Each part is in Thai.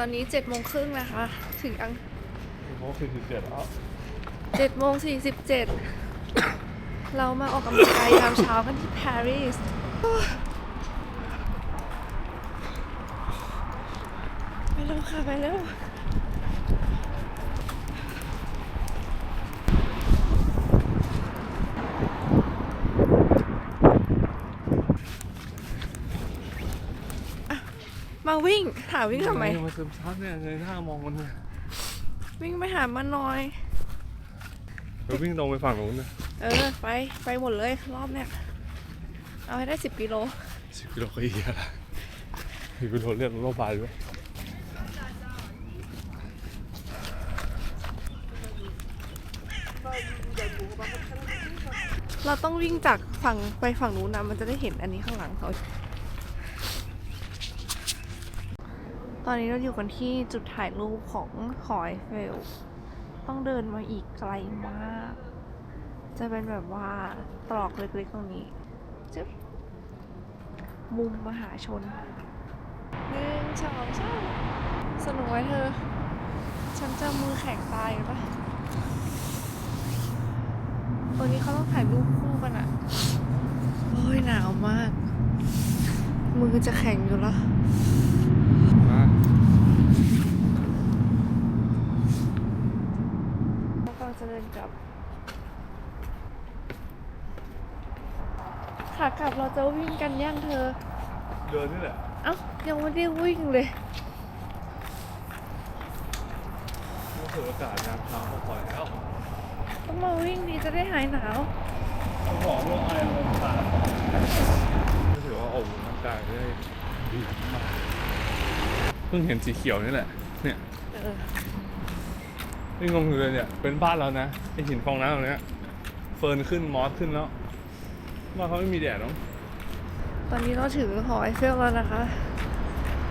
ตอนนี้เจ็ดโมงครึ่งนะคะ ถึงยังโอ้คือเจ็ดแล้วเจ็ดโมงสี่สิบเจ็ดเรามาออกกำลังกายยามเช้ากันที่ปารีสไปเร็วค่ะ ไปเร็ว อะ มาวิ่งหาวิ่งทำไม มาซึมซับเนี่ยเลยหน้ามองมันเนี่ยวิ่งไปหามันหน่อย เราวิ่งตรงไปฝั่งนู้นนะเออ ไปไปหมดเลยรอบเนี้ยเอาให้ได้สิบกิโล สิบกิโลก็อีกแล้วสิบกิโลเรียกรถบาลด้วยเราต้องวิ่งจากฝั่งไปฝั่งนู้นนะมันจะได้เห็นอันนี้ข้างหลังเขา ตอนนี้เราอยู่กันที่จุดถ่ายรูปของหอยเฟล ต้องเดินมาอีกไกลมาก จะเป็นแบบว่าตรอกเล็กๆตรงนี้จึ๊บมุมมหาชนหนึ่งสองสามสนุกไหมเธอ ฉันจะมือแข็งตายปะวันนี้เขาต้องถ่ายรูปคู่กันอะโอ้ยหนาวมาก มือจะแข็งอยู่แล้ว มา แล้วก็จะเดินกลับ ขากลับเราจะวิ่งกันย่างเธอ เดินนี่แหละ เอ้ายังไม่ได้วิ่งเลยก็คืออากาศน้ำเช้าก็พอแล้วต้องมาวิ่งดีจะได้หายหนาวต้องหอมลงไอลงขาก็ถือว่าอบอุ่นร่างกายได้ดีมากเพิ่งเห็นสีเขียวนี่แหละ เนี่ยเออนี่งงอยู่เลยเนี่ย เป็นบ้านเรานะไอหินฟองน้ำตรงเนี้ย เฟิร์นขึ้นมอสขึ้นแล้ว ว่าเขาไม่มีแดดหรอกตอนนี้เราถึงหอไอเฟลแล้วนะคะ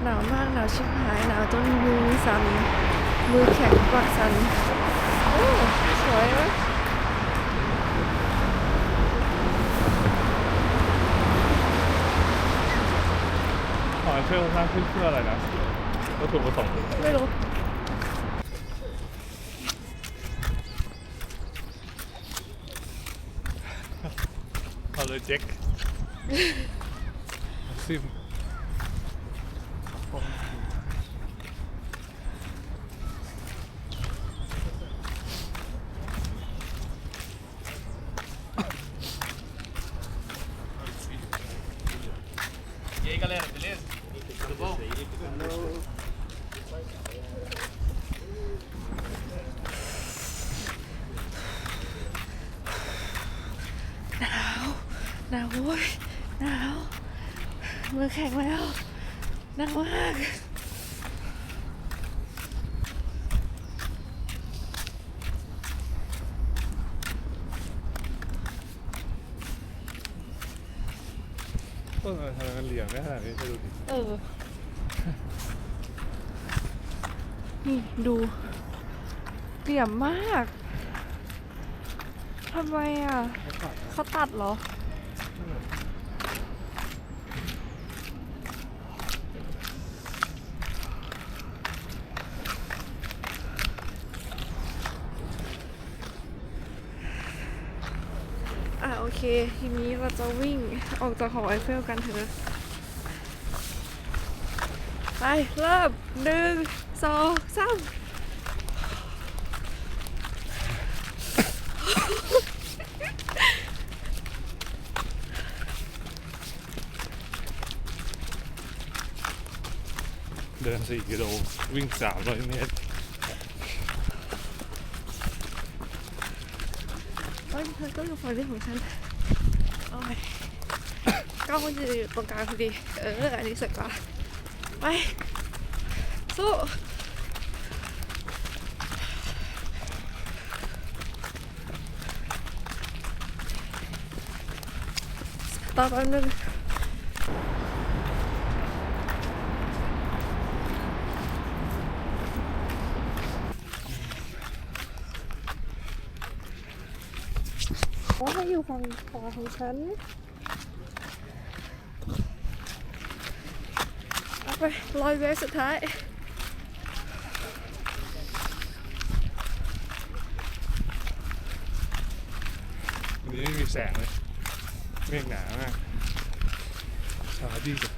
หนาวมากหนาวชิบหายหนาวจนมือสั่นมือแข็งกว่าสั่นโอ้สวยไหมขอเชื่อสร้างขึ้นเพื่ออะไรนะวัตถุประสงค์ไม่รู้ เอาเลยเจ๊กซิม E aí galera, beleza? Tudo bom? หนาว หนาวโว้ยหนาวมือแข็งแล้วหนาวมากต้นอะไรทำไมมันเหลี่ยมได้ขนาดนี้ไปดูดิเออ นี่ดูเปี่ยมมากทำไมอะ เขาตัดเหรอ อะโอเค ทีนี้เราจะวิ่งออกจากหอไอเฟลกันเถอะไปเริ่มหนึ่งสองสาม เดินสี่กิโลวิ่งสามร้อยเมตรเอ้ยเธอก็อยู่ฝั่งนี้ของฉันโอ้ยก้าวมันจะอยู่ตรงกลางพอดี เออ อันนี้สวยกว่าไป สู้ต่อแป๊บนึง ขอให้อยู่ฝั่งขวาของฉันเอาไปลอยเวฟสุดท้ายวันนี้ไม่มีแสงเลยเมฆหนามากเช้าดีจัง